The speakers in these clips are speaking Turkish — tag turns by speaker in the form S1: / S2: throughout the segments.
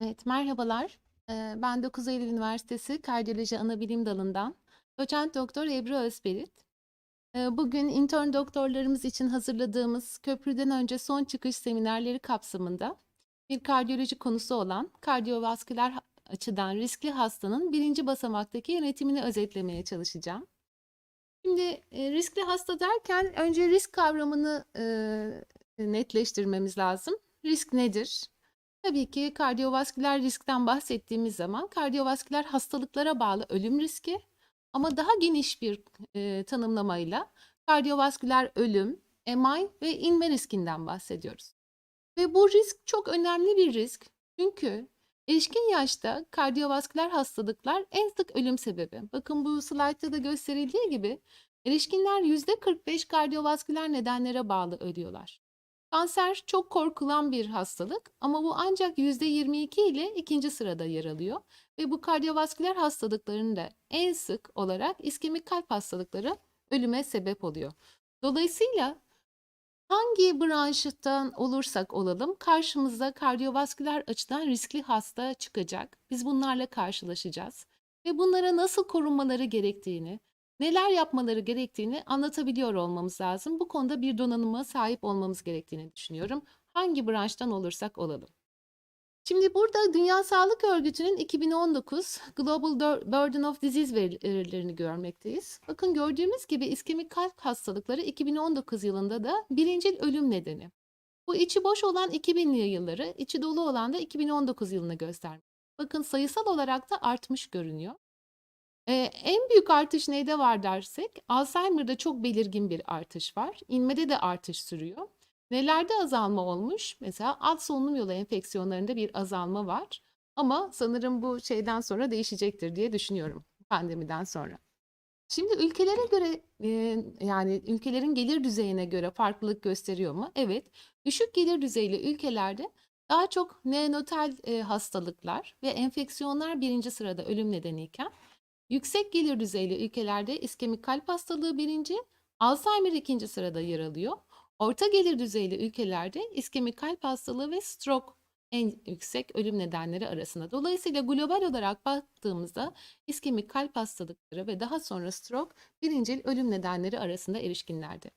S1: Evet, merhabalar. Eee, ben 9 Eylül Üniversitesi Kardiyoloji Anabilim Dalı'ndan Doçent Doktor Ebru Özperit. Eee, bugün intern doktorlarımız için hazırladığımız köprüden önce son çıkış seminerleri kapsamında bir kardiyoloji konusu olan kardiyovasküler açıdan riskli hastanın birinci basamaktaki yönetimini özetlemeye çalışacağım. Şimdi e, riskli hasta derken önce risk kavramını e, netleştirmemiz lazım. Risk nedir? Tabii ki kardiyovasküler riskten bahsettiğimiz zaman kardiyovasküler hastalıklara bağlı ölüm riski ama daha geniş bir e, tanımlamayla kardiyovasküler ölüm, MI ve inme riskinden bahsediyoruz. Ve bu risk çok önemli bir risk. Çünkü erişkin yaşta kardiyovasküler hastalıklar en sık ölüm sebebi. Bakın bu slaytta da gösterildiği gibi erişkinler %45 kardiyovasküler nedenlere bağlı ölüyorlar. Kanser çok korkulan bir hastalık ama bu ancak %22 ile ikinci sırada yer alıyor ve bu kardiyovasküler hastalıkların da en sık olarak iskemik kalp hastalıkları ölüme sebep oluyor. Dolayısıyla hangi branştan olursak olalım karşımıza kardiyovasküler açıdan riskli hasta çıkacak. Biz bunlarla karşılaşacağız ve bunlara nasıl korunmaları gerektiğini, neler yapmaları gerektiğini anlatabiliyor olmamız lazım. Bu konuda bir donanıma sahip olmamız gerektiğini düşünüyorum. Hangi branştan olursak olalım. Şimdi burada Dünya Sağlık Örgütü'nün 2019 Global Burden of Disease verilerini görmekteyiz. Bakın gördüğümüz gibi iskemik kalp hastalıkları 2019 yılında da birincil ölüm nedeni. Bu içi boş olan 2000'li yılları, içi dolu olan da 2019 yılını göstermiş. Bakın sayısal olarak da artmış görünüyor. Ee, en büyük artış neyde var dersek, Alzheimer'da çok belirgin bir artış var. İnmede de artış sürüyor. Nelerde azalma olmuş? Mesela alt solunum yolu enfeksiyonlarında bir azalma var. Ama sanırım bu şeyden sonra değişecektir diye düşünüyorum pandemiden sonra. Şimdi ülkelere göre yani ülkelerin gelir düzeyine göre farklılık gösteriyor mu? Evet. Düşük gelir düzeyli ülkelerde daha çok neonatal hastalıklar ve enfeksiyonlar birinci sırada ölüm nedeniyken yüksek gelir düzeyli ülkelerde iskemik kalp hastalığı birinci, Alzheimer ikinci sırada yer alıyor. Orta gelir düzeyli ülkelerde iskemik kalp hastalığı ve stroke en yüksek ölüm nedenleri arasında. Dolayısıyla global olarak baktığımızda iskemik kalp hastalıkları ve daha sonra stroke birincil ölüm nedenleri arasında erişkinlerde.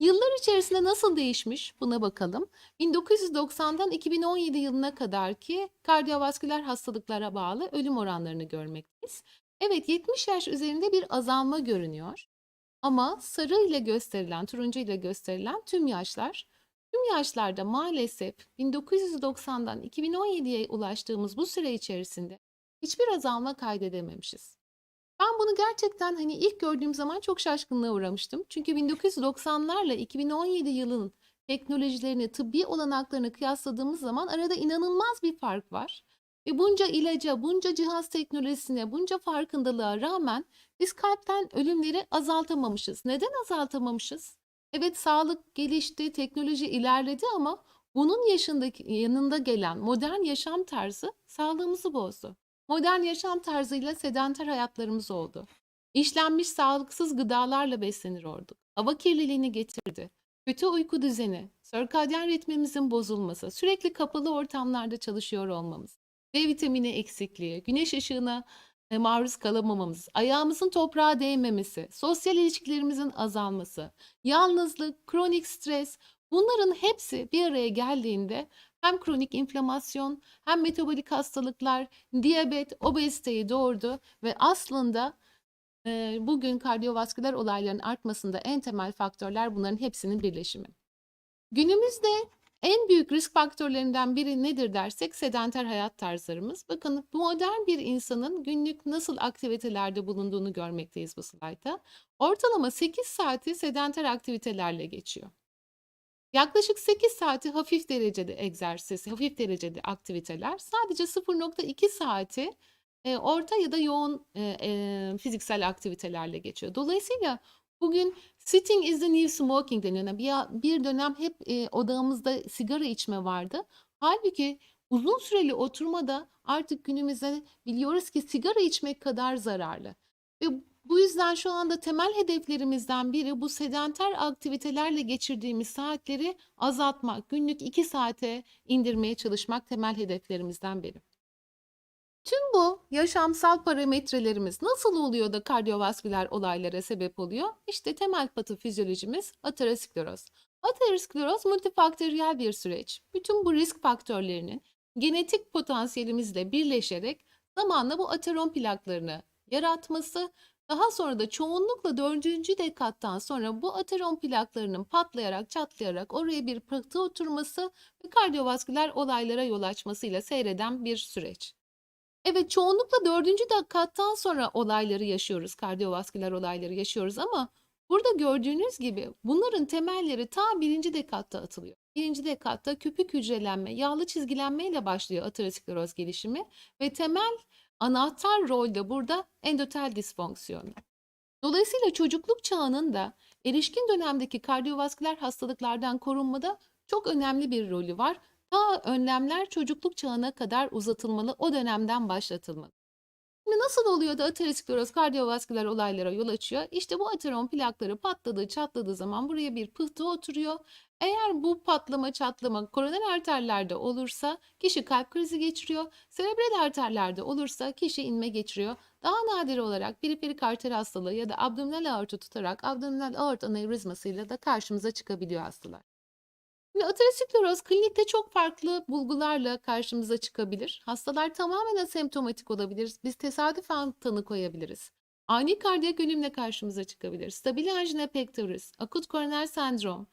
S1: Yıllar içerisinde nasıl değişmiş buna bakalım. 1990'dan 2017 yılına kadar ki kardiyovasküler hastalıklara bağlı ölüm oranlarını görmekteyiz. Evet 70 yaş üzerinde bir azalma görünüyor. Ama sarı ile gösterilen, turuncu ile gösterilen tüm yaşlar, tüm yaşlarda maalesef 1990'dan 2017'ye ulaştığımız bu süre içerisinde hiçbir azalma kaydedememişiz. Ben bunu gerçekten hani ilk gördüğüm zaman çok şaşkınlığa uğramıştım. Çünkü 1990'larla 2017 yılının teknolojilerini, tıbbi olanaklarını kıyasladığımız zaman arada inanılmaz bir fark var. Ve bunca ilaca, bunca cihaz teknolojisine, bunca farkındalığa rağmen biz kalpten ölümleri azaltamamışız. Neden azaltamamışız? Evet sağlık gelişti, teknoloji ilerledi ama bunun yaşındaki, yanında gelen modern yaşam tarzı sağlığımızı bozdu. Modern yaşam tarzıyla sedanter hayatlarımız oldu. İşlenmiş sağlıksız gıdalarla beslenir olduk. Hava kirliliğini getirdi. Kötü uyku düzeni, sirkadyen ritmimizin bozulması, sürekli kapalı ortamlarda çalışıyor olmamız, D vitamini eksikliği, güneş ışığına e, maruz kalamamamız, ayağımızın toprağa değmemesi, sosyal ilişkilerimizin azalması, yalnızlık, kronik stres bunların hepsi bir araya geldiğinde hem kronik inflamasyon hem metabolik hastalıklar, diyabet, obeziteyi doğurdu ve aslında e, bugün kardiyovasküler olayların artmasında en temel faktörler bunların hepsinin birleşimi. Günümüzde en büyük risk faktörlerinden biri nedir dersek sedanter hayat tarzlarımız. Bakın modern bir insanın günlük nasıl aktivitelerde bulunduğunu görmekteyiz bu slaytta. Ortalama 8 saati sedanter aktivitelerle geçiyor. Yaklaşık 8 saati hafif derecede egzersiz, hafif derecede aktiviteler. Sadece 0.2 saati e, orta ya da yoğun e, e, fiziksel aktivitelerle geçiyor. Dolayısıyla bugün sitting is the new smoking deniyor. Bir, bir dönem hep e, odağımızda sigara içme vardı. Halbuki uzun süreli oturmada artık günümüzde biliyoruz ki sigara içmek kadar zararlı. Ve bu yüzden şu anda temel hedeflerimizden biri bu sedanter aktivitelerle geçirdiğimiz saatleri azaltmak, günlük 2 saate indirmeye çalışmak temel hedeflerimizden biri. Tüm bu yaşamsal parametrelerimiz nasıl oluyor da kardiyovasküler olaylara sebep oluyor? İşte temel patofizyolojimiz ateroskleroz. Ateroskleroz multifaktöriyel bir süreç. Bütün bu risk faktörlerinin genetik potansiyelimizle birleşerek zamanla bu ateron plaklarını yaratması, daha sonra da çoğunlukla dördüncü dekattan sonra bu ateron plaklarının patlayarak çatlayarak oraya bir pıhtı oturması ve kardiyovasküler olaylara yol açmasıyla seyreden bir süreç. Evet, çoğunlukla dördüncü dakikadan sonra olayları yaşıyoruz, kardiyovasküler olayları yaşıyoruz ama burada gördüğünüz gibi bunların temelleri ta birinci dekatta atılıyor. Birinci dekatta köpük hücrelenme, yağlı çizgilenmeyle başlıyor ateroskleroz gelişimi ve temel anahtar rolde burada endotel disfonksiyonu. Dolayısıyla çocukluk çağının da erişkin dönemdeki kardiyovasküler hastalıklardan korunmada çok önemli bir rolü var. Ta önlemler çocukluk çağına kadar uzatılmalı, o dönemden başlatılmalı. Şimdi nasıl oluyor da ateroskleroz kardiyovasküler olaylara yol açıyor? İşte bu ateron plakları patladığı, çatladığı zaman buraya bir pıhtı oturuyor. Eğer bu patlama, çatlama koroner arterlerde olursa kişi kalp krizi geçiriyor. Serebral arterlerde olursa kişi inme geçiriyor. Daha nadir olarak periferik arter hastalığı ya da abdominal aorta tutarak abdominal aort anevrizmasıyla da karşımıza çıkabiliyor hastalar. Şimdi ateroskleroz klinikte çok farklı bulgularla karşımıza çıkabilir. Hastalar tamamen asemptomatik olabilir. Biz tesadüfen tanı koyabiliriz. Ani kardiyak ölümle karşımıza çıkabilir. Stabil angina pectoris, akut koroner sendrom.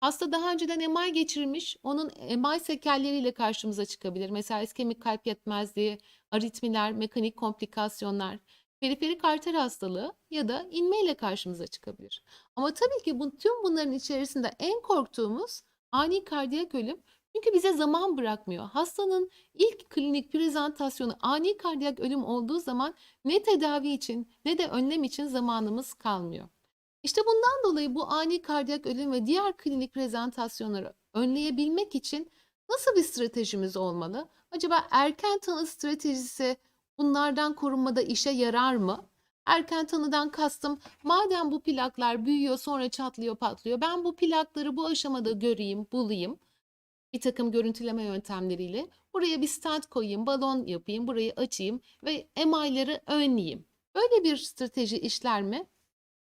S1: Hasta daha önceden MI geçirmiş, onun MI sekelleriyle karşımıza çıkabilir. Mesela iskemik kalp yetmezliği, aritmiler, mekanik komplikasyonlar, periferik arter hastalığı ya da inmeyle karşımıza çıkabilir. Ama tabii ki bu, tüm bunların içerisinde en korktuğumuz ani kardiyak ölüm. Çünkü bize zaman bırakmıyor. Hastanın ilk klinik prezentasyonu ani kardiyak ölüm olduğu zaman ne tedavi için ne de önlem için zamanımız kalmıyor. İşte bundan dolayı bu ani kardiyak ölüm ve diğer klinik prezentasyonları önleyebilmek için nasıl bir stratejimiz olmalı? Acaba erken tanı stratejisi bunlardan korunmada işe yarar mı? Erken tanıdan kastım madem bu plaklar büyüyor sonra çatlıyor patlıyor ben bu plakları bu aşamada göreyim bulayım bir takım görüntüleme yöntemleriyle buraya bir stent koyayım balon yapayım burayı açayım ve MI'ları önleyeyim. Böyle bir strateji işler mi?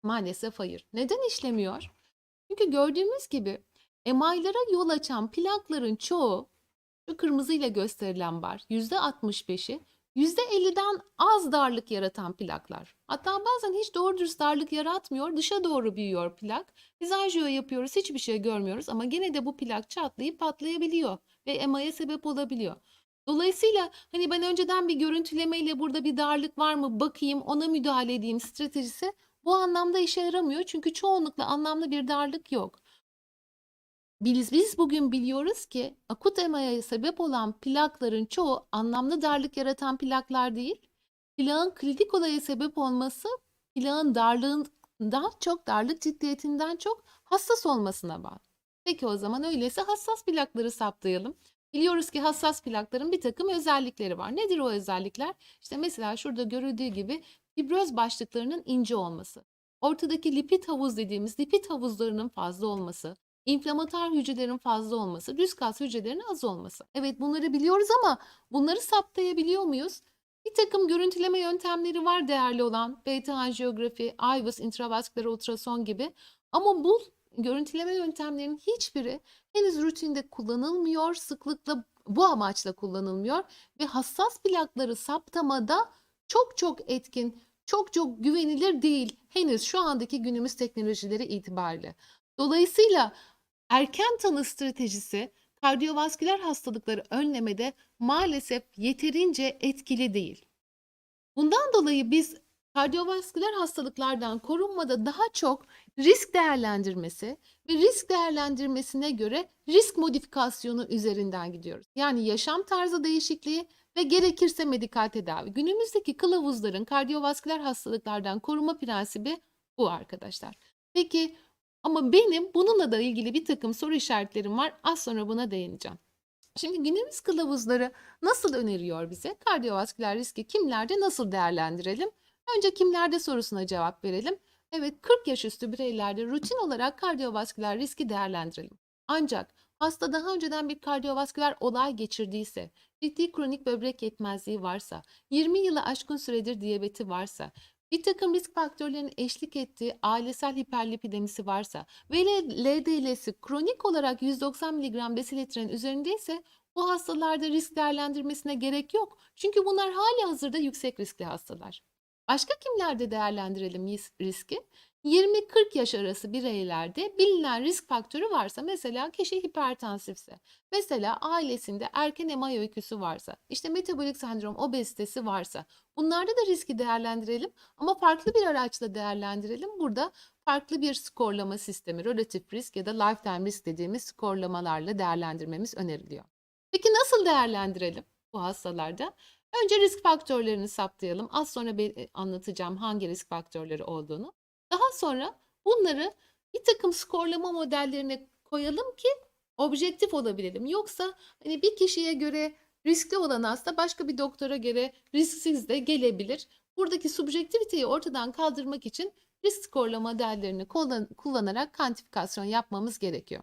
S1: Maalesef hayır. Neden işlemiyor? Çünkü gördüğümüz gibi MI'lara yol açan plakların çoğu şu kırmızıyla gösterilen bar %65'i %50'den az darlık yaratan plaklar. Hatta bazen hiç doğru dürüst darlık yaratmıyor, dışa doğru büyüyor plak. Biz anjiyo yapıyoruz, hiçbir şey görmüyoruz ama gene de bu plak çatlayıp patlayabiliyor ve EMA'ya sebep olabiliyor. Dolayısıyla hani ben önceden bir görüntülemeyle burada bir darlık var mı bakayım, ona müdahale edeyim stratejisi bu anlamda işe yaramıyor. Çünkü çoğunlukla anlamlı bir darlık yok. Biz, biz bugün biliyoruz ki akut EMA'ya sebep olan plakların çoğu anlamlı darlık yaratan plaklar değil. Plağın klinik olaya sebep olması plağın darlığından çok, darlık ciddiyetinden çok hassas olmasına bağlı. Peki o zaman öyleyse hassas plakları saptayalım. Biliyoruz ki hassas plakların bir takım özellikleri var. Nedir o özellikler? İşte mesela şurada görüldüğü gibi fibroz başlıklarının ince olması. Ortadaki lipid havuz dediğimiz lipid havuzlarının fazla olması, inflamatuar hücrelerin fazla olması, düz kas hücrelerinin az olması. Evet bunları biliyoruz ama bunları saptayabiliyor muyuz? Bir takım görüntüleme yöntemleri var değerli olan. Beta anjiyografi, IVUS, intravasküler ultrason gibi. Ama bu görüntüleme yöntemlerinin hiçbiri henüz rutinde kullanılmıyor. Sıklıkla bu amaçla kullanılmıyor. Ve hassas plakları saptamada çok çok etkin, çok çok güvenilir değil. Henüz şu andaki günümüz teknolojileri itibariyle. Dolayısıyla erken tanı stratejisi kardiyovasküler hastalıkları önlemede maalesef yeterince etkili değil. Bundan dolayı biz kardiyovasküler hastalıklardan korunmada daha çok risk değerlendirmesi ve risk değerlendirmesine göre risk modifikasyonu üzerinden gidiyoruz. Yani yaşam tarzı değişikliği ve gerekirse medikal tedavi. Günümüzdeki kılavuzların kardiyovasküler hastalıklardan koruma prensibi bu arkadaşlar. Peki ama benim bununla da ilgili bir takım soru işaretlerim var. Az sonra buna değineceğim. Şimdi günümüz kılavuzları nasıl öneriyor bize? Kardiyovasküler riski kimlerde nasıl değerlendirelim? Önce kimlerde sorusuna cevap verelim. Evet 40 yaş üstü bireylerde rutin olarak kardiyovasküler riski değerlendirelim. Ancak hasta daha önceden bir kardiyovasküler olay geçirdiyse, ciddi kronik böbrek yetmezliği varsa, 20 yılı aşkın süredir diyabeti varsa, bir takım risk faktörlerinin eşlik ettiği ailesel hiperlipidemisi varsa ve LDL'si kronik olarak 190 mg desilitrenin üzerindeyse bu hastalarda risk değerlendirmesine gerek yok. Çünkü bunlar hali hazırda yüksek riskli hastalar. Başka kimlerde değerlendirelim riski? 20-40 yaş arası bireylerde bilinen risk faktörü varsa mesela kişi hipertansifse, mesela ailesinde erken emay öyküsü varsa, işte metabolik sendrom, obezitesi varsa bunlarda da riski değerlendirelim ama farklı bir araçla değerlendirelim. Burada farklı bir skorlama sistemi, relatif risk ya da lifetime risk dediğimiz skorlamalarla değerlendirmemiz öneriliyor. Peki nasıl değerlendirelim bu hastalarda? Önce risk faktörlerini saptayalım. Az sonra be- anlatacağım hangi risk faktörleri olduğunu. Daha sonra bunları bir takım skorlama modellerine koyalım ki objektif olabilelim. Yoksa hani bir kişiye göre riskli olan hasta başka bir doktora göre risksiz de gelebilir. Buradaki subjektiviteyi ortadan kaldırmak için risk skorlama modellerini kullan- kullanarak kantifikasyon yapmamız gerekiyor.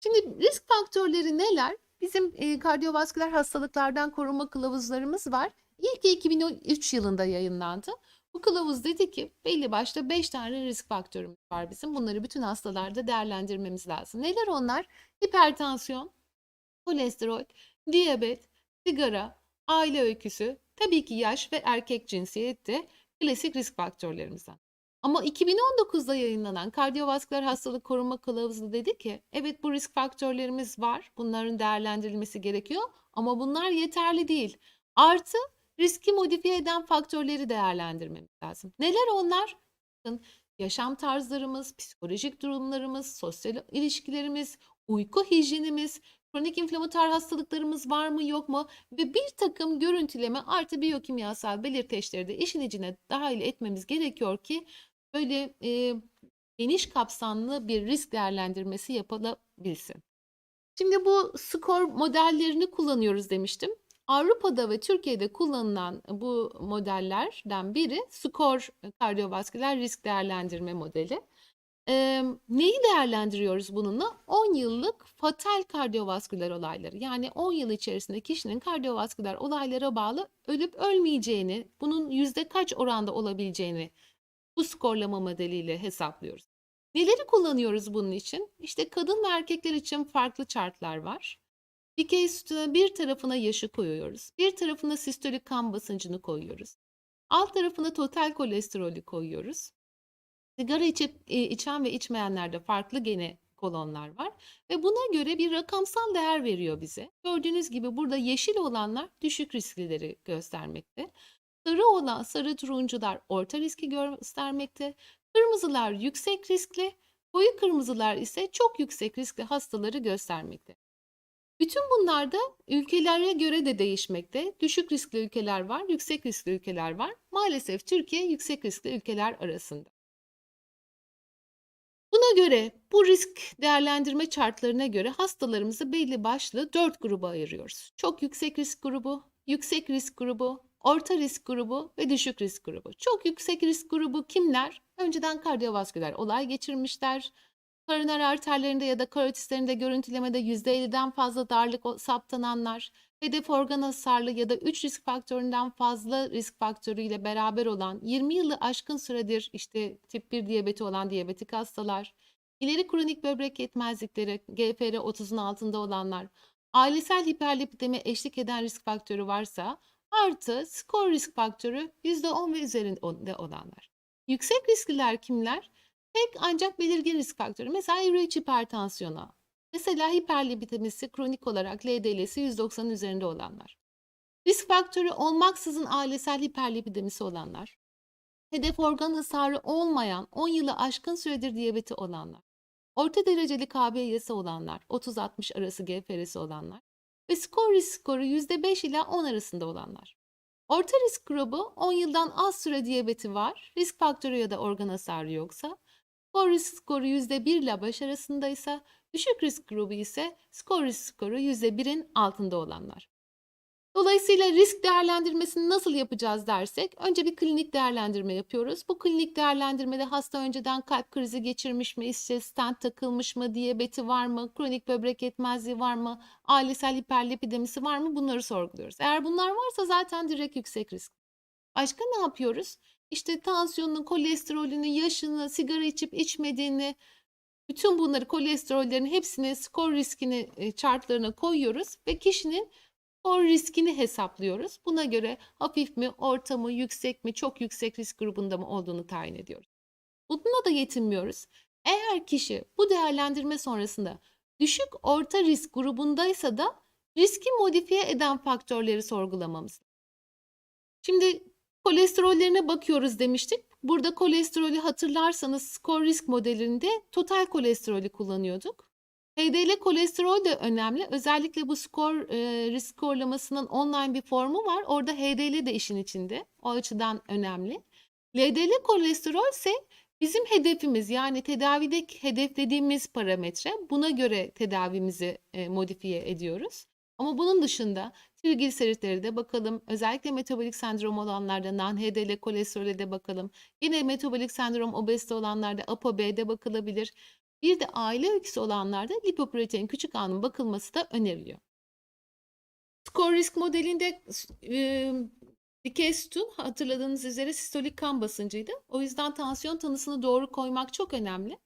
S1: Şimdi risk faktörleri neler? Bizim e, kardiyovasküler hastalıklardan korunma kılavuzlarımız var. İlki 2003 yılında yayınlandı. Bu kılavuz dedi ki belli başta 5 tane risk faktörümüz var bizim. Bunları bütün hastalarda değerlendirmemiz lazım. Neler onlar? Hipertansiyon, kolesterol, diyabet, sigara, aile öyküsü, tabii ki yaş ve erkek cinsiyet de klasik risk faktörlerimizden. Ama 2019'da yayınlanan kardiyovasküler hastalık korunma kılavuzu dedi ki evet bu risk faktörlerimiz var. Bunların değerlendirilmesi gerekiyor ama bunlar yeterli değil. Artı riski modifiye eden faktörleri değerlendirmemiz lazım. Neler onlar? Bakın, Yaşam tarzlarımız, psikolojik durumlarımız, sosyal ilişkilerimiz, uyku hijyenimiz, kronik inflamatuar hastalıklarımız var mı yok mu ve bir takım görüntüleme artı biyokimyasal belirteçleri de işin içine dahil etmemiz gerekiyor ki böyle e, geniş kapsamlı bir risk değerlendirmesi yapılabilsin. Şimdi bu skor modellerini kullanıyoruz demiştim. Avrupa'da ve Türkiye'de kullanılan bu modellerden biri skor kardiyovasküler risk değerlendirme modeli. Ee, neyi değerlendiriyoruz bununla? 10 yıllık fatal kardiyovasküler olayları. Yani 10 yıl içerisinde kişinin kardiyovasküler olaylara bağlı ölüp ölmeyeceğini, bunun yüzde kaç oranda olabileceğini bu skorlama modeliyle hesaplıyoruz. Neleri kullanıyoruz bunun için? İşte kadın ve erkekler için farklı chartlar var. Dikey sütuna bir tarafına yaşı koyuyoruz. Bir tarafına sistolik kan basıncını koyuyoruz. Alt tarafına total kolesterolü koyuyoruz. Sigara içip, e, içen ve içmeyenlerde farklı gene kolonlar var ve buna göre bir rakamsal değer veriyor bize. Gördüğünüz gibi burada yeşil olanlar düşük risklileri göstermekte. Sarı olan sarı turuncular orta riski göstermekte. Kırmızılar yüksek riskli, koyu kırmızılar ise çok yüksek riskli hastaları göstermekte. Bütün bunlar da ülkelere göre de değişmekte. Düşük riskli ülkeler var, yüksek riskli ülkeler var. Maalesef Türkiye yüksek riskli ülkeler arasında. Buna göre bu risk değerlendirme chartlarına göre hastalarımızı belli başlı dört gruba ayırıyoruz. Çok yüksek risk grubu, yüksek risk grubu, orta risk grubu ve düşük risk grubu. Çok yüksek risk grubu kimler? Önceden kardiyovasküler olay geçirmişler. Koroner arterlerinde ya da karotislerinde görüntülemede %50'den fazla darlık saptananlar, hedef organ hasarlı ya da 3 risk faktöründen fazla risk faktörüyle beraber olan 20 yılı aşkın süredir işte tip 1 diyabeti olan diyabetik hastalar, ileri kronik böbrek yetmezlikleri, GFR 30'un altında olanlar, ailesel hiperlipidemi eşlik eden risk faktörü varsa artı skor risk faktörü %10 ve üzerinde olanlar. Yüksek riskliler kimler? Tek ancak belirgin risk faktörü. Mesela üreç hipertansiyona. Mesela hiperlipidemisi kronik olarak LDL'si 190'ın üzerinde olanlar. Risk faktörü olmaksızın ailesel hiperlipidemisi olanlar. Hedef organ hasarı olmayan 10 yılı aşkın süredir diyabeti olanlar. Orta dereceli KBY'si olanlar, 30-60 arası GFR'si olanlar ve skor risk skoru %5 ile 10 arasında olanlar. Orta risk grubu 10 yıldan az süre diyabeti var, risk faktörü ya da organ hasarı yoksa Skor risk skoru %1 ile 5 arasındaysa düşük risk grubu ise skor risk skoru %1'in altında olanlar. Dolayısıyla risk değerlendirmesini nasıl yapacağız dersek, önce bir klinik değerlendirme yapıyoruz. Bu klinik değerlendirmede hasta önceden kalp krizi geçirmiş mi, işte stent takılmış mı, diyabeti var mı, kronik böbrek yetmezliği var mı, ailesel hiperlipidemisi var mı bunları sorguluyoruz. Eğer bunlar varsa zaten direkt yüksek risk. Başka ne yapıyoruz? İşte tansiyonunu, kolesterolünü, yaşını, sigara içip içmediğini, bütün bunları kolesterollerin hepsini skor riskini e, chartlarına koyuyoruz ve kişinin skor riskini hesaplıyoruz. Buna göre hafif mi, orta mı, yüksek mi, çok yüksek risk grubunda mı olduğunu tayin ediyoruz. Bununla da yetinmiyoruz. Eğer kişi bu değerlendirme sonrasında düşük orta risk grubundaysa da riski modifiye eden faktörleri sorgulamamız. Şimdi kolesterollerine bakıyoruz demiştik. Burada kolesterolü hatırlarsanız skor risk modelinde total kolesterolü kullanıyorduk. HDL kolesterol de önemli. Özellikle bu skor e, risk skorlamasının online bir formu var. Orada HDL de işin içinde. O açıdan önemli. LDL kolesterol ise bizim hedefimiz yani tedavide hedeflediğimiz parametre. Buna göre tedavimizi e, modifiye ediyoruz. Ama bunun dışında trigliseritleri de bakalım. Özellikle metabolik sendrom olanlarda non-HDL kolesterole de bakalım. Yine metabolik sendrom obezite olanlarda ApoB'de bakılabilir. Bir de aile öyküsü olanlarda lipoprotein küçük anın bakılması da öneriliyor. Skor risk modelinde e, dikey sütun hatırladığınız üzere sistolik kan basıncıydı. O yüzden tansiyon tanısını doğru koymak çok önemli.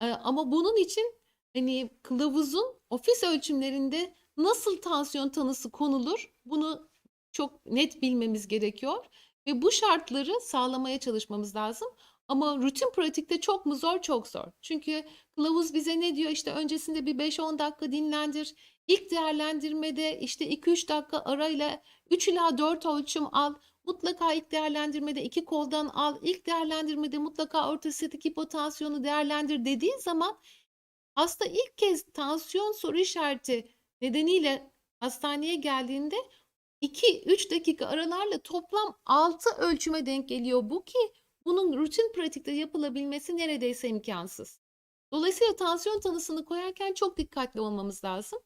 S1: E, ama bunun için hani kılavuzun ofis ölçümlerinde nasıl tansiyon tanısı konulur bunu çok net bilmemiz gerekiyor ve bu şartları sağlamaya çalışmamız lazım. Ama rutin pratikte çok mu zor? Çok zor. Çünkü kılavuz bize ne diyor? İşte öncesinde bir 5-10 dakika dinlendir. İlk değerlendirmede işte 2-3 dakika arayla 3 ila 4 ölçüm al. Mutlaka ilk değerlendirmede iki koldan al. İlk değerlendirmede mutlaka ortositik hipotansiyonu değerlendir dediği zaman hasta ilk kez tansiyon soru işareti nedeniyle hastaneye geldiğinde 2-3 dakika aralarla toplam 6 ölçüme denk geliyor bu ki bunun rutin pratikte yapılabilmesi neredeyse imkansız. Dolayısıyla tansiyon tanısını koyarken çok dikkatli olmamız lazım.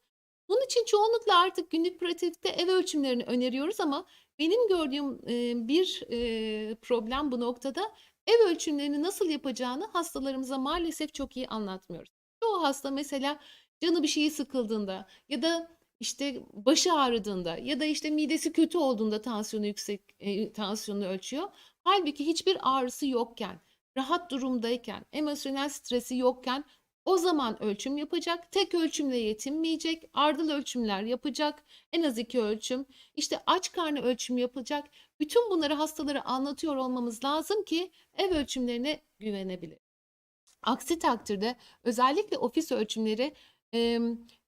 S1: Bunun için çoğunlukla artık günlük pratikte ev ölçümlerini öneriyoruz ama benim gördüğüm e, bir e, problem bu noktada ev ölçümlerini nasıl yapacağını hastalarımıza maalesef çok iyi anlatmıyoruz. Çoğu hasta mesela canı bir şeyi sıkıldığında ya da işte başı ağrıdığında ya da işte midesi kötü olduğunda tansiyonu yüksek e, tansiyonunu ölçüyor. Halbuki hiçbir ağrısı yokken, rahat durumdayken, emosyonel stresi yokken o zaman ölçüm yapacak. Tek ölçümle yetinmeyecek. Ardıl ölçümler yapacak. En az iki ölçüm. İşte aç karnı ölçüm yapacak. Bütün bunları hastalara anlatıyor olmamız lazım ki ev ölçümlerine güvenebilir. Aksi takdirde özellikle ofis ölçümleri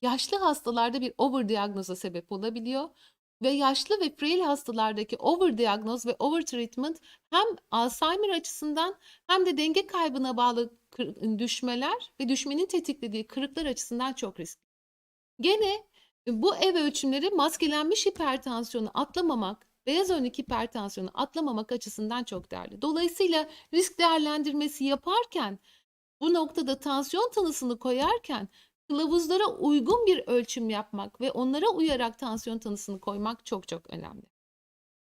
S1: yaşlı hastalarda bir overdiagnoza sebep olabiliyor ve yaşlı ve frail hastalardaki overdiagnoz ve overtreatment hem Alzheimer açısından hem de denge kaybına bağlı düşmeler ve düşmenin tetiklediği kırıklar açısından çok riskli. Gene bu ev ölçümleri maskelenmiş hipertansiyonu atlamamak, beyaz önlük hipertansiyonu atlamamak açısından çok değerli. Dolayısıyla risk değerlendirmesi yaparken bu noktada tansiyon tanısını koyarken kılavuzlara uygun bir ölçüm yapmak ve onlara uyarak tansiyon tanısını koymak çok çok önemli.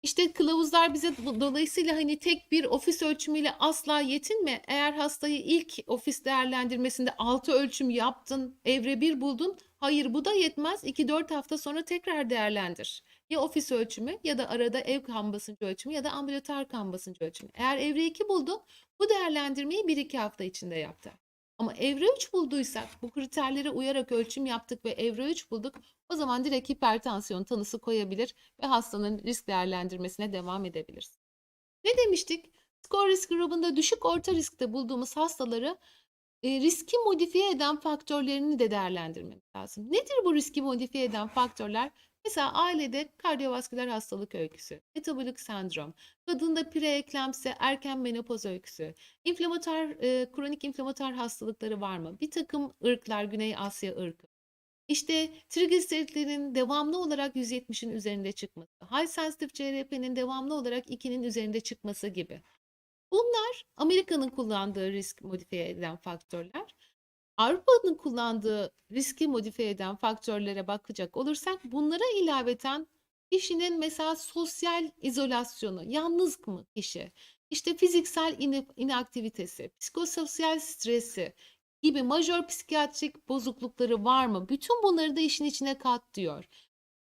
S1: İşte kılavuzlar bize dolayısıyla hani tek bir ofis ölçümüyle asla yetinme. Eğer hastayı ilk ofis değerlendirmesinde 6 ölçüm yaptın, evre 1 buldun. Hayır bu da yetmez. 2-4 hafta sonra tekrar değerlendir. Ya ofis ölçümü ya da arada ev kan basıncı ölçümü ya da ambulatory kan basıncı ölçümü. Eğer evre 2 buldun bu değerlendirmeyi 1-2 hafta içinde yaptı. Ama evre 3 bulduysak, bu kriterlere uyarak ölçüm yaptık ve evre 3 bulduk, o zaman direkt hipertansiyon tanısı koyabilir ve hastanın risk değerlendirmesine devam edebiliriz. Ne demiştik? Skor risk grubunda düşük orta riskte bulduğumuz hastaları e, riski modifiye eden faktörlerini de değerlendirmemiz lazım. Nedir bu riski modifiye eden faktörler? Mesela ailede kardiyovasküler hastalık öyküsü, metabolik sendrom, kadında preeklemsi, erken menopoz öyküsü, inflamatuar, e, kronik inflamatuar hastalıkları var mı? Bir takım ırklar, Güney Asya ırkı. İşte trigliseritlerin devamlı olarak 170'in üzerinde çıkması, high sensitive CRP'nin devamlı olarak 2'nin üzerinde çıkması gibi. Bunlar Amerika'nın kullandığı risk modifiye eden faktörler. Avrupa'nın kullandığı riski modifiye eden faktörlere bakacak olursak bunlara ilaveten Kişinin mesela sosyal izolasyonu, yalnız mı kişi? İşte fiziksel inaktivitesi, psikososyal stresi gibi majör psikiyatrik bozuklukları var mı? Bütün bunları da işin içine kat diyor.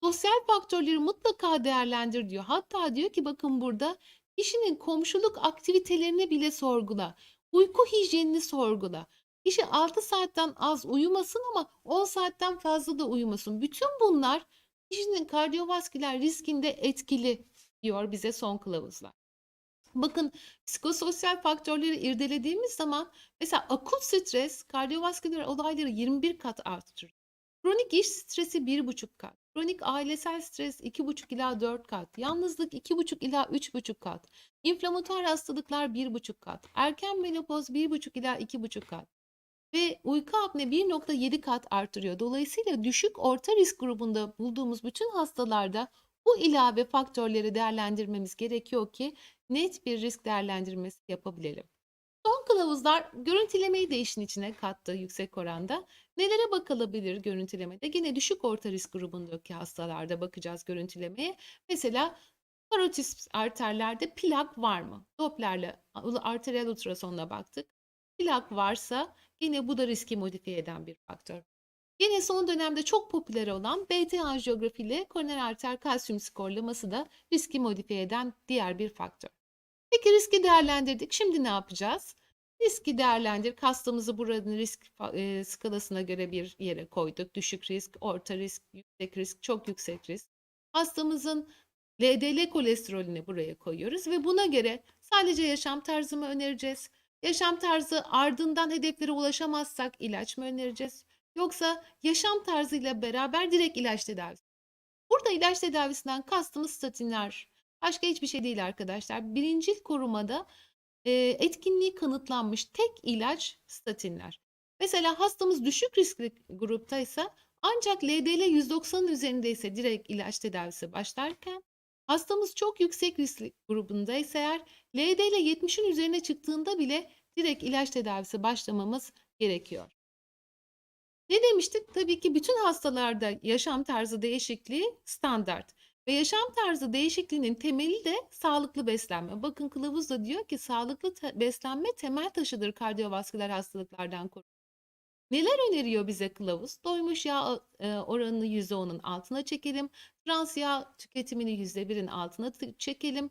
S1: Sosyal faktörleri mutlaka değerlendir diyor. Hatta diyor ki bakın burada kişinin komşuluk aktivitelerini bile sorgula. Uyku hijyenini sorgula. Kişi 6 saatten az uyumasın ama 10 saatten fazla da uyumasın. Bütün bunlar kişinin kardiyovasküler riskinde etkili diyor bize son kılavuzlar. Bakın psikososyal faktörleri irdelediğimiz zaman mesela akut stres kardiyovasküler olayları 21 kat artırır. Kronik iş stresi 1,5 kat. Kronik ailesel stres 2,5 ila 4 kat. Yalnızlık 2,5 ila 3,5 kat. İnflamatuar hastalıklar 1,5 kat. Erken menopoz 1,5 ila 2,5 kat. Ve uyku apne 1,7 kat artırıyor. Dolayısıyla düşük orta risk grubunda bulduğumuz bütün hastalarda bu ilave faktörleri değerlendirmemiz gerekiyor ki net bir risk değerlendirmesi yapabilelim. Son kılavuzlar görüntülemeyi de işin içine kattı yüksek oranda. Nelere bakılabilir görüntülemede? Yine düşük orta risk grubundaki hastalarda bakacağız görüntülemeye. Mesela karotis arterlerde plak var mı? Dopplerle arteriyel ultrasonla baktık. Plak varsa yine bu da riski modifiye eden bir faktör. Yine son dönemde çok popüler olan BT anjiyografi ile koroner arter kalsiyum skorlaması da riski modifiye eden diğer bir faktör. Peki riski değerlendirdik. Şimdi ne yapacağız? Riski değerlendir. Hastamızı buranın risk e, skalasına göre bir yere koyduk. Düşük risk, orta risk, yüksek risk, çok yüksek risk. Hastamızın LDL kolesterolünü buraya koyuyoruz ve buna göre sadece yaşam tarzı mı önereceğiz? Yaşam tarzı ardından hedeflere ulaşamazsak ilaç mı önereceğiz? Yoksa yaşam tarzıyla beraber direkt ilaç tedavisi. Burada ilaç tedavisinden kastımız statinler. Başka hiçbir şey değil arkadaşlar. Birincil korumada e, etkinliği kanıtlanmış tek ilaç statinler. Mesela hastamız düşük riskli gruptaysa ancak LDL 190'ın üzerindeyse direkt ilaç tedavisi başlarken hastamız çok yüksek riskli grubundaysa eğer LDL 70'in üzerine çıktığında bile direkt ilaç tedavisi başlamamız gerekiyor. Ne demiştik? Tabii ki bütün hastalarda yaşam tarzı değişikliği standart. Ve yaşam tarzı değişikliğinin temeli de sağlıklı beslenme. Bakın kılavuz da diyor ki sağlıklı beslenme temel taşıdır kardiyovasküler hastalıklardan korumak. Neler öneriyor bize kılavuz? Doymuş yağ e, oranını %10'un altına çekelim. Trans yağ tüketimini %1'in altına çekelim.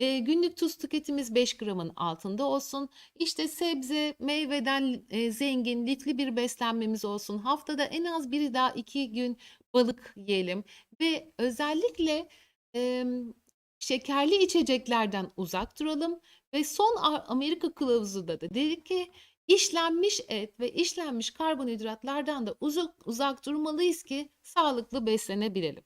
S1: E, günlük tuz tüketimimiz 5 gramın altında olsun. İşte sebze, meyveden e, zengin, bir beslenmemiz olsun. Haftada en az bir daha iki gün balık yiyelim ve özellikle e, şekerli içeceklerden uzak duralım ve son Amerika kılavuzu da dedi ki işlenmiş et ve işlenmiş karbonhidratlardan da uzak, uzak durmalıyız ki sağlıklı beslenebilelim.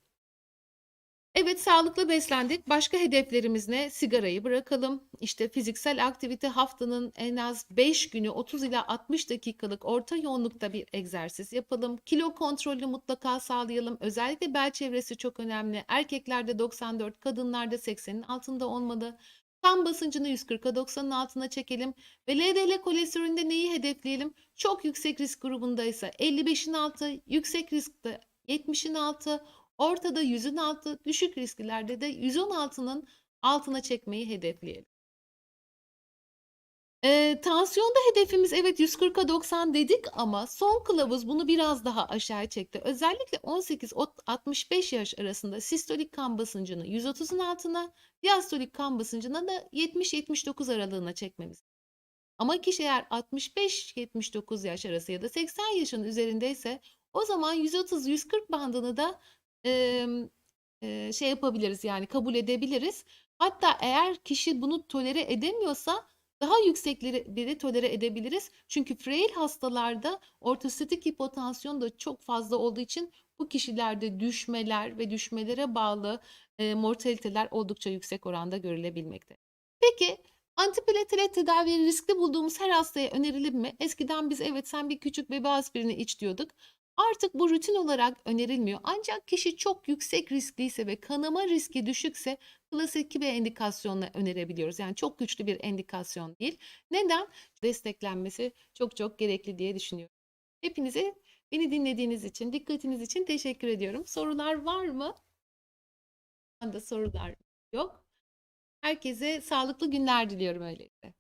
S1: Evet, sağlıklı beslendik. Başka hedeflerimiz ne? Sigarayı bırakalım. İşte fiziksel aktivite haftanın en az 5 günü 30 ila 60 dakikalık orta yoğunlukta bir egzersiz yapalım. Kilo kontrolü mutlaka sağlayalım. Özellikle bel çevresi çok önemli. Erkeklerde 94, kadınlarda 80'in altında olmalı. Kan basıncını 140'a 90'ın altına çekelim ve LDL kolesterolünde neyi hedefleyelim? Çok yüksek risk grubundaysa 55'in altı, yüksek riskte 70'in altı, Ortada yüzün altı, düşük risklerde de 116'nın altına çekmeyi hedefleyelim. E, tansiyonda hedefimiz evet 140'a 90 dedik ama son kılavuz bunu biraz daha aşağı çekti. Özellikle 18-65 yaş arasında sistolik kan basıncını 130'un altına, diastolik kan basıncına da 70-79 aralığına çekmemiz. Ama kişi eğer 65-79 yaş arası ya da 80 yaşın üzerindeyse o zaman 130-140 bandını da Emm, eee, şey yapabiliriz, yani kabul edebiliriz. Hatta eğer kişi bunu tolere edemiyorsa daha yüksekleri bile tolere edebiliriz. Çünkü frail hastalarda ortostatik hipotansiyon da çok fazla olduğu için bu kişilerde düşmeler ve düşmelere bağlı, eee, mortaliteler oldukça yüksek oranda görülebilmekte. Peki, antiplatelet tedaviyi riskli bulduğumuz her hastaya önerilir mi? Eskiden biz evet sen bir küçük bebe aspirini iç diyorduk. Artık bu rutin olarak önerilmiyor. Ancak kişi çok yüksek riskliyse ve kanama riski düşükse klasik bir endikasyonla önerebiliyoruz. Yani çok güçlü bir endikasyon değil. Neden? Desteklenmesi çok çok gerekli diye düşünüyorum. Hepinize beni dinlediğiniz için, dikkatiniz için teşekkür ediyorum. Sorular var mı? anda sorular yok. Herkese sağlıklı günler diliyorum öyleyse.